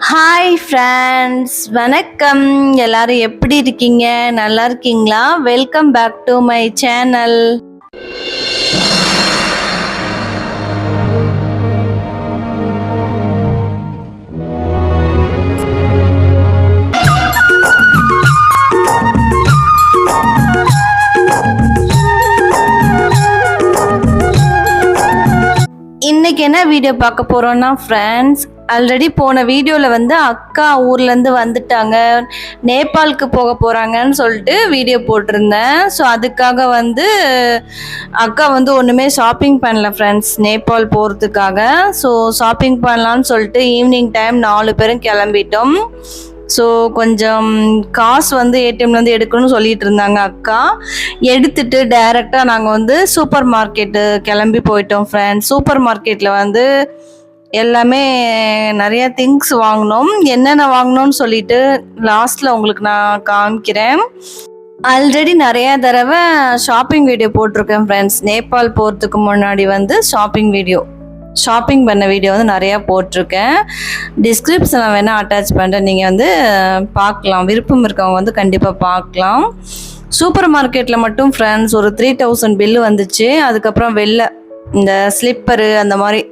Hi friends வணக்கம். எல்லாரும் எப்படி இருக்கீங்க? நல்லா இருக்கீங்களா? Welcome back to my channel இன்னைக்கு என்ன வீடியோ பார்க்க போறோம்னா ஃப்ரெண்ட்ஸ் ஆல்ரெடி போன வீடியோவில் வந்து அக்கா ஊர்லேருந்து வந்துட்டாங்க. நேபாளுக்கு போக போகிறாங்கன்னு சொல்லிட்டு வீடியோ போட்டிருந்தேன். ஸோ அதுக்காக வந்து அக்கா வந்து ஒன்றுமே ஷாப்பிங் பண்ணல ஃப்ரெண்ட்ஸ் நேபாள் போகிறதுக்காக ஸோ ஷாப்பிங் பண்ணலான்னு சொல்லிட்டு ஈவினிங் டைம் நாலு பேரும் கிளம்பிட்டோம். ஸோ கொஞ்சம் காசு வந்து ஏடிஎம்லேருந்து எடுக்கணும்னு சொல்லிட்டு இருந்தாங்க அக்கா. எடுத்துட்டு டைரெக்டாக நாங்கள் வந்து சூப்பர் மார்க்கெட்டு கிளம்பி போயிட்டோம் ஃப்ரெண்ட்ஸ் சூப்பர் மார்க்கெட்டில் வந்து எல்லாமே நிறைய திங்ஸ் வாங்கினோம் என்னென்ன வாங்கினோம்னு சொல்லிட்டு லாஸ்ட்டில் உங்களுக்கு நான் காமிக்கிறேன். ஆல்ரெடி நிறைய தடவை ஷாப்பிங் வீடியோ போட்டிருக்கேன் ஃப்ரெண்ட்ஸ் நேபாள் போகிறதுக்கு முன்னாடி வந்து ஷாப்பிங் வீடியோ ஷாப்பிங் பண்ண வீடியோ வந்து நிறையா போட்டிருக்கேன். டிஸ்கிரிப்ஷனை வேணால் அட்டாச் பண்ணுறேன் நீங்கள் வந்து பார்க்கலாம். விருப்பம் இருக்கவங்க வந்து கண்டிப்பாக பார்க்கலாம். சூப்பர் மார்க்கெட்டில் மட்டும் ஃப்ரெண்ட்ஸ் ஒரு த்ரீ தௌசண்ட் பில்லு வந்துச்சு. அதுக்கப்புறம் வெளில இந்த ஸ்லிப்பரு அந்த மாதிரி.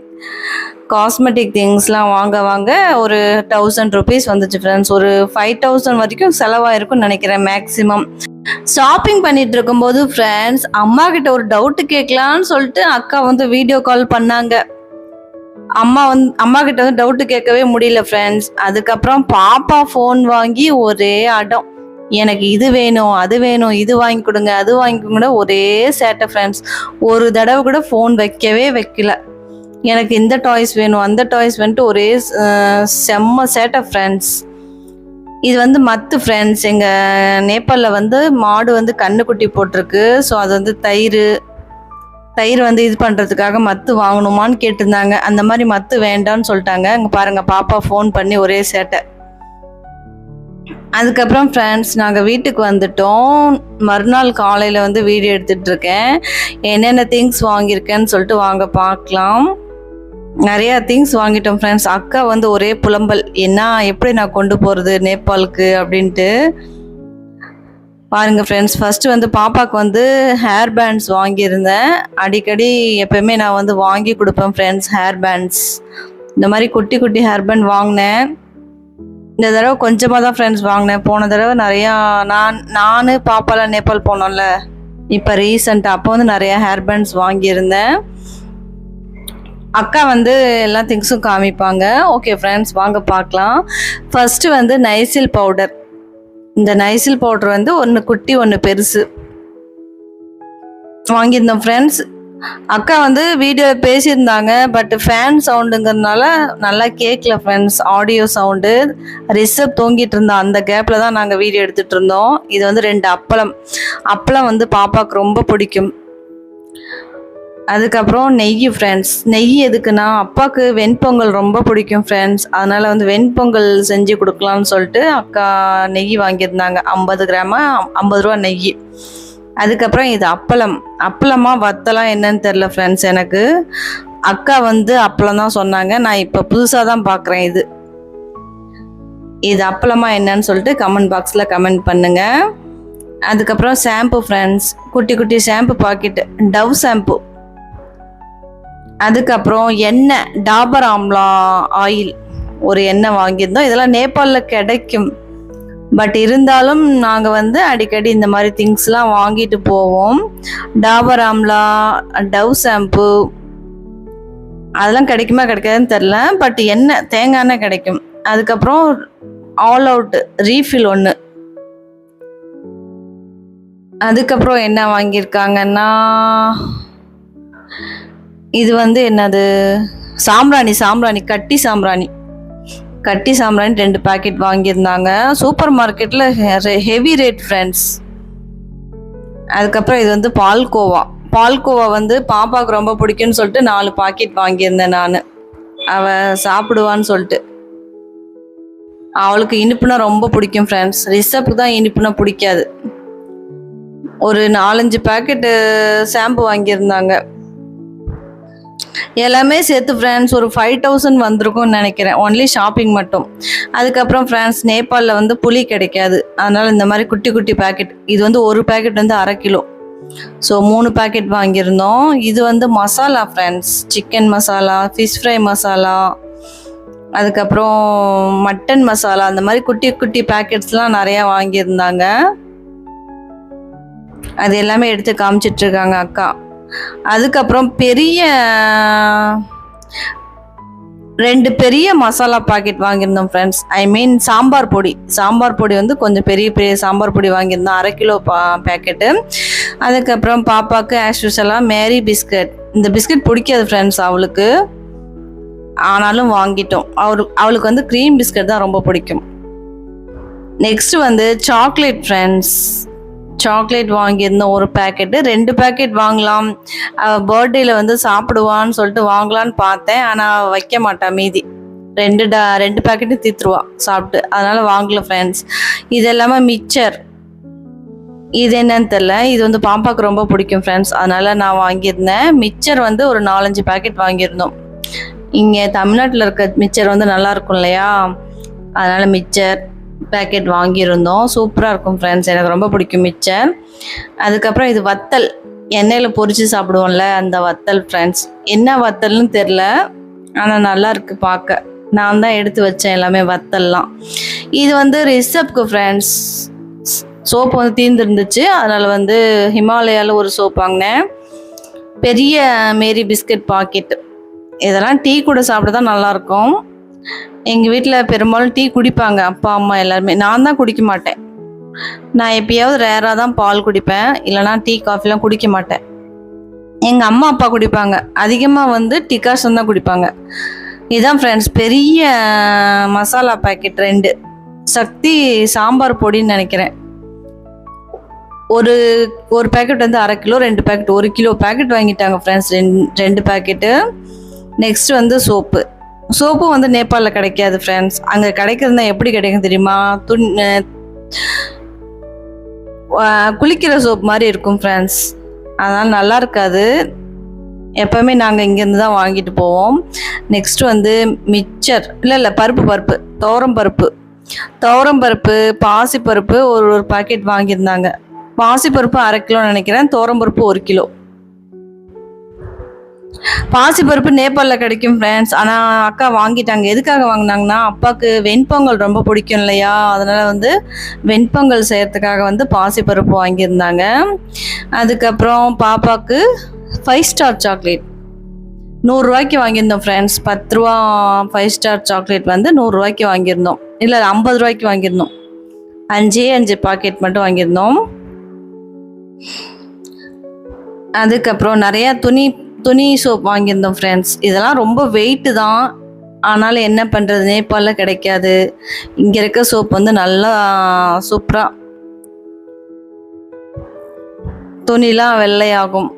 காஸ்மெட்டிக் திங்ஸ்லாம் வாங்க வாங்க ஒரு தௌசண்ட் ருபீஸ் வந்துச்சு ஃப்ரெண்ட்ஸ் ஒரு ஃபைவ் தௌசண்ட் வரைக்கும் செலவாயிருக்கும்னு நினைக்கிறேன் மேக்ஸிமம் ஷாப்பிங் பண்ணிட்டு இருக்கும்போது ஃப்ரெண்ட்ஸ் அம்மா கிட்ட ஒரு டவுட்டு கேட்கலான்னு சொல்லிட்டு அக்கா வந்து வீடியோ கால் பண்ணாங்க. அம்மா வந்து அம்மா கிட்ட வந்து டவுட்டு கேட்கவே முடியல ஃப்ரெண்ட்ஸ் அதுக்கப்புறம் பாப்பா ஃபோன் வாங்கி ஒரே அடம். எனக்கு இது வேணும் அது வேணும் இது வாங்கி கொடுங்க அது வாங்கி கொடுங்க ஒரே சேட்டை ஃப்ரெண்ட்ஸ் ஒரு தடவை கூட ஃபோன் வைக்கவே வைக்கல. எனக்கு இந்த டாய்ஸ் வேணும் அந்த டாய்ஸ் வந்துட்டு ஒரே செம்ம சேட்டை ஃப்ரெண்ட்ஸ் இது வந்து மத்து ஃப்ரெண்ட்ஸ் எங்கள் நேபாளில் வந்து மாடு வந்து கண்ணுக்குட்டி போட்டிருக்கு. ஸோ அது வந்து தயிர் தயிர் வந்து இது பண்ணுறதுக்காக மத்து வாங்கணுமான்னு கேட்டிருந்தாங்க. அந்த மாதிரி மத்து வேண்டாம்னு சொல்லிட்டாங்க. இங்கே பாருங்கள் பாப்பா ஃபோன் பண்ணி ஒரே சேட்டை அதுக்கப்புறம் ஃப்ரெண்ட்ஸ் நாங்கள் வீட்டுக்கு வந்துட்டோம். மறுநாள் காலையில் வந்து வீடியோ எடுத்துகிட்ருக்கேன் என்னென்ன திங்ஸ் வாங்கியிருக்கேன்னு சொல்லிட்டு வாங்க பார்க்கலாம். நிறையா திங்ஸ் வாங்கிட்டோம் ஃப்ரெண்ட்ஸ் அக்கா வந்து ஒரே புலம்பல். என்ன எப்படி நான் கொண்டு போகிறது நேபாளுக்கு? அப்படின்ட்டு. பாருங்கள் ஃப்ரெண்ட்ஸ் ஃபஸ்ட்டு வந்து பாப்பாவுக்கு வந்து ஹேர் பேண்ட்ஸ் வாங்கியிருந்தேன். அடிக்கடி எப்பயுமே நான் வந்து வாங்கி கொடுப்பேன் ஃப்ரெண்ட்ஸ் ஹேர் பேண்ட்ஸ் இந்த மாதிரி குட்டி குட்டி ஹேர் பேண்ட் வாங்கினேன். இந்த தடவை கொஞ்சமாக தான் ஃப்ரெண்ட்ஸ் வாங்கினேன். போன தடவை நிறையா நான் நான் பாப்பாலாம் நேபாள் போனோம்ல. இப்போ ரீசெண்டாக அப்போ வந்து நிறையா ஹேர் பேண்ட்ஸ் வாங்கியிருந்தேன். அக்கா வந்து எல்லா திங்ஸும் காமிப்பாங்க. ஓகே ஃப்ரெண்ட்ஸ் வாங்க பார்க்கலாம். ஃபர்ஸ்ட்டு வந்து நைசில் பவுடர் இந்த நைசில் பவுடர் வந்து ஒன்று குட்டி ஒன்று பெருசு. வாங்கியிருந்தோம் ஃப்ரெண்ட்ஸ் அக்கா வந்து வீடியோ பேசியிருந்தாங்க பட் ஃபேன் சவுண்டுங்கிறதுனால நல்லா கேட்கல ஃப்ரெண்ட்ஸ் ஆடியோ சவுண்டு ரிசப் தூங்கிட்டு இருந்தோம் அந்த கேப்பில் தான் நாங்கள் வீடியோ எடுத்துகிட்டு இருந்தோம். இது வந்து ரெண்டு அப்பளம். அப்பளம் வந்து பாப்பாவுக்கு ரொம்ப பிடிக்கும். அதுக்கப்புறம் நெய் ஃப்ரெண்ட்ஸ் நெய் எதுக்குன்னா அப்பாவுக்கு வெண்பொங்கல் ரொம்ப பிடிக்கும் ஃப்ரெண்ட்ஸ் அதனால் வந்து வெண்பொங்கல் செஞ்சு கொடுக்கலாம்னு சொல்லிட்டு அக்கா நெய் வாங்கியிருந்தாங்க. ஐம்பது கிராம ஐம்பது ரூபா நெய். அதுக்கப்புறம் இது அப்பளம். அப்பளமாக வத்தலாம் என்னன்னு தெரில ஃப்ரெண்ட்ஸ் எனக்கு. அக்கா வந்து அப்பளம் தான் சொன்னாங்க. நான் இப்போ புதுசாக தான் பார்க்குறேன் இது. இது அப்பளமா என்னன்னு சொல்லிட்டு கமெண்ட் பாக்ஸில் கமெண்ட் பண்ணுங்கள் அதுக்கப்புறம் ஷாம்பு ஃப்ரெண்ட்ஸ் குட்டி குட்டி ஷாம்பு பாக்கெட்டு டவ் ஷாம்பு அதுக்கப்புறம் எண்ணெய் டாபர் ஆம்லா ஆயில் ஒரு எண்ணெய் வாங்கியிருந்தோம். இதெல்லாம் நேபாளில் கிடைக்கும். பட் இருந்தாலும் நாங்கள் வந்து அடிக்கடி இந்த மாதிரி திங்ஸ்லாம் வாங்கிட்டு போவோம். டாபர் ஆம்லா டவ் ஷாம்பு அதெல்லாம் கிடைக்குமா கிடைக்காதுன்னு தெரில பட் எண்ணெய் தேங்காய் எண்ணெய் கிடைக்கும். அதுக்கப்புறம் ஆல் அவுட் ரீஃபில் ஒன்று அதுக்கப்புறம் என்ன வாங்கியிருக்காங்கன்னா இது வந்து என்னது? சாம்பிராணி சாம்பிராணி கட்டி சாம்பிராணி. கட்டி சாம்பிராணி ரெண்டு பாக்கெட் வாங்கியிருந்தாங்க. சூப்பர் மார்க்கெட்டில் ஹெவி ரேட் ஃப்ரெண்ட்ஸ் அதுக்கப்புறம் இது வந்து பால்கோவா. பால்கோவா வந்து பாப்பாவுக்கு ரொம்ப பிடிக்கும்னு சொல்லிட்டு நாலு பாக்கெட் வாங்கியிருந்தேன் நான். அவள் சாப்பிடுவான்னு சொல்லிட்டு. அவளுக்கு இனிப்புனா ரொம்ப பிடிக்கும் ஃப்ரெண்ட்ஸ் ரிஷப்புக்கு தான் இனிப்புனா பிடிக்காது. ஒரு நாலஞ்சு பாக்கெட்டு ஷாம்பு வாங்கியிருந்தாங்க. எல்லாமே சேர்த்து ஃப்ரெண்ட்ஸ் ஒரு ஃபைவ் தௌசண்ட் வந்திருக்கும்னு நினைக்கிறேன். ஒன்லி ஷாப்பிங் மட்டும். அதுக்கப்புறம் ஃப்ரெண்ட்ஸ் நேபாளில் வந்து புளி கிடைக்காது. அதனால் இந்த மாதிரி குட்டி குட்டி பேக்கெட் இது வந்து ஒரு பேக்கெட் வந்து அரை கிலோ. ஸோ மூணு பேக்கெட் வாங்கியிருந்தோம். இது வந்து masala friends chicken masala fish fry masala அதுக்கப்புறம் மட்டன் மசாலா அந்த மாதிரி குட்டி குட்டி பேக்கெட்ஸ்லாம் நிறையா வாங்கியிருந்தாங்க. அது எல்லாமே எடுத்து காமிச்சிட்டு இருக்காங்க அக்கா. அதுக்கப்புறம் பெரிய ரெண்டு பெரிய மசாலா பாக்கெட் வாங்கியிருந்தோம் ஃப்ரெண்ட்ஸ் ஐ மீன் சாம்பார் பொடி. சாம்பார் பொடி வந்து கொஞ்சம் பெரிய பெரிய சாம்பார் பொடி வாங்கியிருந்தோம். அரை கிலோ பா பேக்கெட்டு அதுக்கப்புறம் பாப்பாவுக்கு ஆஸ் யூஸ்வலாக மேரி பிஸ்கட் இந்த பிஸ்கட் பிடிக்காது ஃப்ரெண்ட்ஸ் அவளுக்கு. ஆனாலும் வாங்கிட்டோம். அவரு அவளுக்கு வந்து க்ரீம் பிஸ்கட் தான் ரொம்ப பிடிக்கும். நெக்ஸ்ட் வந்து சாக்லேட் ஃப்ரெண்ட்ஸ் சாக்லேட் வாங்கியிருந்தோம் ஒரு பேக்கெட்டு ரெண்டு பேக்கெட் வாங்கலாம். பர்த்டேல வந்து சாப்பிடுவான்னு சொல்லிட்டு வாங்கலான்னு பார்த்தேன். ஆனால் வைக்க மாட்டான் மீதி. ரெண்டு டா ரெண்டு பேக்கெட்டும் தீத்துருவா சாப்பிட்டு. அதனால வாங்கல ஃப்ரெண்ட்ஸ் இது எல்லாமே மிக்சர் இது என்னன்னு தெரில இது வந்து பாப்பாவுக்கு ரொம்ப பிடிக்கும் ஃப்ரெண்ட்ஸ் அதனால நான் வாங்கியிருந்தேன். மிக்சர் வந்து ஒரு நாலஞ்சு பேக்கெட் வாங்கியிருந்தோம். இங்கே தமிழ்நாட்டில் இருக்க மிக்சர் வந்து நல்லா இருக்கும் இல்லையா? அதனால மிக்சர் பேக்கெட் வாங்கியிருந்தோம். சூப்பராக இருக்கும் ஃப்ரெண்ட்ஸ் எனக்கு ரொம்ப பிடிக்கும் மிச்சர் அதுக்கப்புறம் இது வத்தல். எண்ணெயில் பொரிச்சு சாப்பிடுவோம்ல அந்த வத்தல் ஃப்ரெண்ட்ஸ் என்ன வத்தல்னு தெரில ஆனால் நல்லா இருக்குது பார்க்க. நான் தான் எடுத்து வச்சேன் எல்லாமே வத்தல்லாம். இது வந்து ரிசப்க்கு ஃப்ரெண்ட்ஸ் சோப்பு வந்து தீர்ந்துருந்துச்சு. அதனால் வந்து ஹிமாலயாவில் ஒரு சோப் வாங்கினேன். பெரிய மேரி பிஸ்கட் பாக்கெட் இதெல்லாம் டீ கூட சாப்பிட தான் நல்லாயிருக்கும் எங்கள் வீட்டில் பெரும்பாலும் டீ குடிப்பாங்க அப்பா அம்மா எல்லாருமே. நான் தான் குடிக்க மாட்டேன். நான் எப்பயாவது ரேராக தான் பால் குடிப்பேன். இல்லைனா டீ காஃபிலாம் குடிக்க மாட்டேன். எங்கள் அம்மா அப்பா குடிப்பாங்க. அதிகமாக வந்து டிகாஷன் தான் குடிப்பாங்க. இதுதான் ஃப்ரெண்ட்ஸ் பெரிய மசாலா பாக்கெட் ரெண்டு. சக்தி சாம்பார் பொடின்னு நினைக்கிறேன். ஒரு ஒரு பேக்கெட் வந்து அரை கிலோ ரெண்டு பேக்கெட் ஒரு கிலோ பேக்கெட் வாங்கிட்டாங்க ஃப்ரெண்ட்ஸ் ரெண்டு ரெண்டு பேக்கெட்டு நெக்ஸ்ட் வந்து சோப்பு. சோப்பு வந்து நேபாளில் கிடைக்காது ஃப்ரெண்ட்ஸ் அங்கே கிடைக்கிறதுனா எப்படி கிடைக்கும் தெரியுமா? துண் குளிக்கிற சோப் மாதிரி இருக்கும் ஃப்ரெண்ட்ஸ் அதனால் நல்லா இருக்காது. எப்போவுமே நாங்கள் இங்கேருந்து தான் வாங்கிட்டு போவோம். நெக்ஸ்ட் வந்து மிக்சர் இல்லை இல்லை பருப்பு பருப்பு. துவரம் பருப்பு. துவரம் பருப்பு பாசிப்பருப்பு ஒரு ஒரு பாக்கெட் வாங்கியிருந்தாங்க. பாசிப்பருப்பு அரை கிலோ நினைக்கிறேன். துவரம் பருப்பு ஒரு கிலோ. பாசிப்பருப்பு நேபாளில் கிடைக்கும் ஃப்ரெண்ட்ஸ் ஆனால் அக்கா வாங்கிட்டாங்க. எதுக்காக வாங்கினாங்கன்னா அப்பாவுக்கு வெண்பொங்கல் ரொம்ப பிடிக்கும் இல்லையா? அதனால் வந்து வெண்பொங்கல் செய்கிறதுக்காக வந்து பாசிப்பருப்பு வாங்கியிருந்தாங்க. அதுக்கப்புறம் பாப்பாவுக்கு ஃபைவ் ஸ்டார் சாக்லேட் நூறுரூவாய்க்கு வாங்கியிருந்தோம் ஃப்ரெண்ட்ஸ் பத்து ரூபா ஃபைவ் ஸ்டார் சாக்லேட் வந்து நூறுரூவாய்க்கு வாங்கியிருந்தோம். இல்லை ஐம்பது ரூபாய்க்கு வாங்கியிருந்தோம். அஞ்சே அஞ்சு பாக்கெட் மட்டும் வாங்கியிருந்தோம். அதுக்கப்புறம் நிறையா துணி துணி சோப் வாங்கியிருந்தோம் ஃப்ரெண்ட்ஸ் இதெல்லாம் ரொம்ப வெயிட்டு தான். ஆனாலும் என்ன பண்ணுறது நேபாளில் கிடைக்காது. இங்கே இருக்க சோப் வந்து நல்லா சூப்பராக துணிலாம் வெள்ளையாகும்.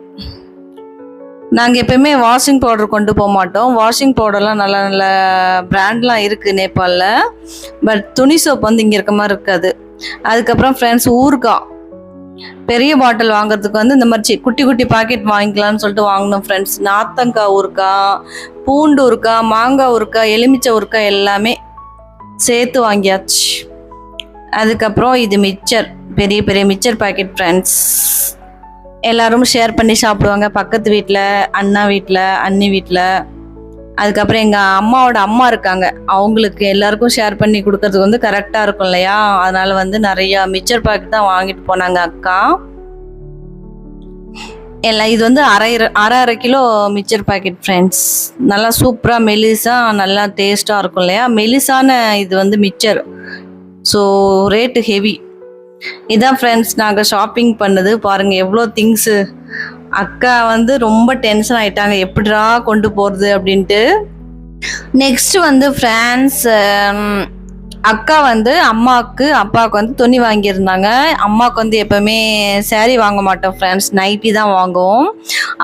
நாங்கள் எப்பயுமே வாஷிங் பவுடர் கொண்டு போக மாட்டோம். வாஷிங் பவுடர்லாம் நல்ல நல்ல பிராண்ட்லாம் இருக்குது நேபாளில். பட் துணி சோப் வந்து இங்கே இருக்க மாதிரி இருக்காது. அதுக்கப்புறம் ஃப்ரெண்ட்ஸ் ஊறுகாய் பெரிய பாட்டில் வாங்குறதுக்கு வந்து இந்த மாதிரி குட்டி குட்டி பாக்கெட் வாங்கிக்கலாம்னு சொல்லிட்டு வாங்கினோம் ஃப்ரெண்ட்ஸ் நாத்தங்காய் ஊருக்கா பூண்டு ஊருக்கா மாங்காய் ஊருக்கா எலுமிச்சை ஊருக்கா எல்லாமே சேர்த்து வாங்கியாச்சு. அதுக்கப்புறம் இது மிச்சர் பெரிய பெரிய மிச்சர் பாக்கெட் ஃப்ரெண்ட்ஸ் எல்லாரும் ஷேர் பண்ணி சாப்பிடுவாங்க. பக்கத்து வீட்டில் அண்ணா வீட்டில் அண்ணி வீட்டில் அதுக்கப்புறம் எங்கள் அம்மாவோட அம்மா இருக்காங்க. அவங்களுக்கு எல்லாருக்கும் ஷேர் பண்ணி கொடுக்கறதுக்கு வந்து கரெக்டாக இருக்கும் இல்லையா? அதனால் வந்து நிறையா மிச்சர் பாக்கெட் தான் வாங்கிட்டு போனாங்க அக்கா. எல்லாம் இது வந்து அரை அரை அரை கிலோ மிச்சர் பாக்கெட் ஃப்ரெண்ட்ஸ் நல்லா சூப்பராக மெலிசா நல்லா டேஸ்ட்டாக இருக்கும் இல்லையா? மெலிசான இது வந்து மிச்சர் ஸோ ரேட்டு ஹெவி இதான் ஃப்ரெண்ட்ஸ் நாங்கள் ஷாப்பிங் பண்ணது. பாருங்கள் எவ்வளோ திங்ஸு அக்கா வந்து ரொம்ப டென்ஷன் ஆயிட்டாங்க. எப்படிடா கொண்டு போகிறது அப்படின்ட்டு. நெக்ஸ்ட் வந்து ஃப்ரான்ஸ் அக்கா வந்து அம்மாவுக்கு அப்பாவுக்கு வந்து துணி வாங்கியிருந்தாங்க. அம்மாவுக்கு வந்து எப்போவுமே சேரீ வாங்க மாட்டோம் ஃப்ரெண்ட்ஸ் நைட்டி தான் வாங்குவோம்.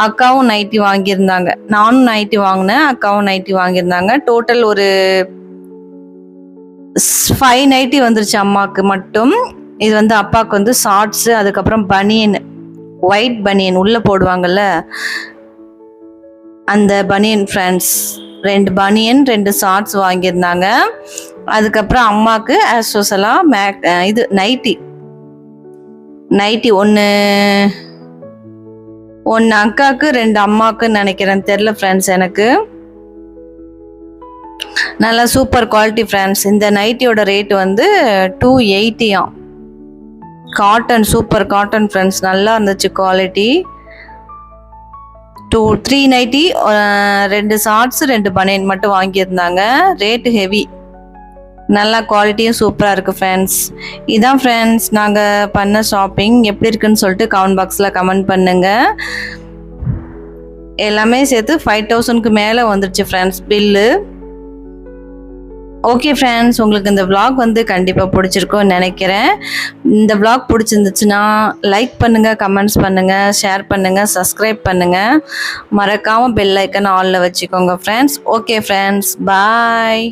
அக்காவும் நைட்டி வாங்கியிருந்தாங்க. நானும் நைட்டி வாங்கினேன் அக்காவும் நைட்டி வாங்கியிருந்தாங்க. டோட்டல் ஒரு ஃபைவ் நைட்டி வந்துருச்சு அம்மாவுக்கு மட்டும். இது வந்து அப்பாவுக்கு வந்து ஷார்ட்ஸு அதுக்கப்புறம் பனியன் ஒயிட் பனியன் உள்ளே போடுவாங்கல்ல? அந்த பனியன் ஃப்ரெண்ட்ஸ் ரெண்டு பனியன் ரெண்டு ஷார்ட்ஸ் வாங்கியிருந்தாங்க. அதுக்கப்புறம் அம்மாவுக்கு ஆஸ்வசலாக மேக் இது நைட்டி நைட்டி ஒன்று ஒன்று அக்காவுக்கு ரெண்டு அம்மாவுக்குன்னு நினைக்கிறேன். தெரில ஃப்ரெண்ட்ஸ் எனக்கு. நல்லா சூப்பர் குவாலிட்டி ஃப்ரெண்ட்ஸ் இந்த நைட்டியோட ரேட் வந்து டூ எயிட்டியாம் காட்டன் சூப்பர் காட்டன் ஃப்ரெண்ட்ஸ் நல்லா இருந்துச்சு குவாலிட்டி டூ த்ரீ நைட்டி ரெண்டு ஷார்ட்ஸ் ரெண்டு பனியன் மட்டும் வாங்கியிருந்தாங்க. ரேட்டு ஹெவி நல்லா குவாலிட்டியும் சூப்பராக இருக்குது ஃப்ரெண்ட்ஸ் இதான் ஃப்ரெண்ட்ஸ் நாங்கள் பண்ண ஷாப்பிங் எப்படி இருக்குன்னு சொல்லிட்டு கமெண்ட் பாக்ஸில் கமெண்ட் பண்ணுங்கள் எல்லாமே சேர்த்து ஃபைவ் தௌசண்ட்க்கு மேலே வந்துடுச்சு ஃப்ரெண்ட்ஸ் பில்லு ஓகே ஃப்ரெண்ட்ஸ் உங்களுக்கு இந்த விளாக் வந்து கண்டிப்பாக பிடிச்சிருக்கும்னு நினைக்கிறேன். இந்த விளாக் பிடிச்சிருந்துச்சுன்னா லைக் பண்ணுங்கள் கமெண்ட்ஸ் பண்ணுங்கள் ஷேர் பண்ணுங்கள் சப்ஸ்கிரைப் பண்ணுங்கள் மறக்காமல் பெல் ஐக்கன் ஆலில் வச்சுக்கோங்க ஃப்ரெண்ட்ஸ் ஓகே ஃப்ரெண்ட்ஸ் பாய்